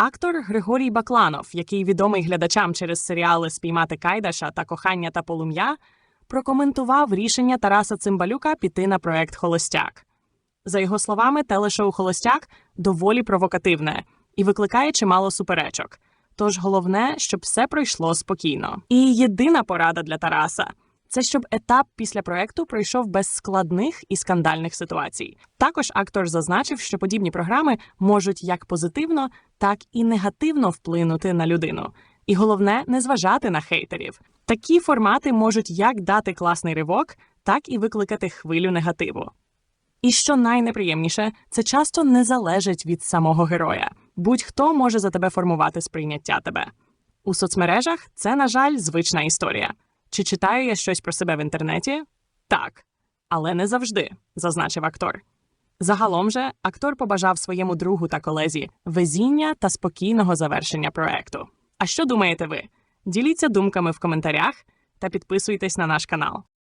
Актор Григорій Бакланов, який відомий глядачам через серіали Спіймати Кайдаша та Кохання та полум'я, прокоментував рішення Тараса Цимбалюка піти на проект Холостяк. За його словами, телешоу Холостяк доволі провокативне і викликає чимало суперечок. Тож головне, щоб все пройшло спокійно. І єдина порада для Тараса це щоб етап після проекту пройшов без складних і скандальних ситуацій. Також актор зазначив, що подібні програми можуть як позитивно, так і негативно вплинути на людину. І головне не зважати на хейтерів. Такі формати можуть як дати класний ривок, так і викликати хвилю негативу. І що найнеприємніше, це часто не залежить від самого героя. Будь-хто може за тебе формувати сприйняття тебе. У соцмережах це, на жаль, звична історія. Чи читаю я щось про себе в інтернеті? Так, але не завжди, зазначив актор. Загалом же актор побажав своєму другу та колезі везіння та спокійного завершення проекту. А що думаєте ви? Діліться думками в коментарях та підписуйтесь на наш канал.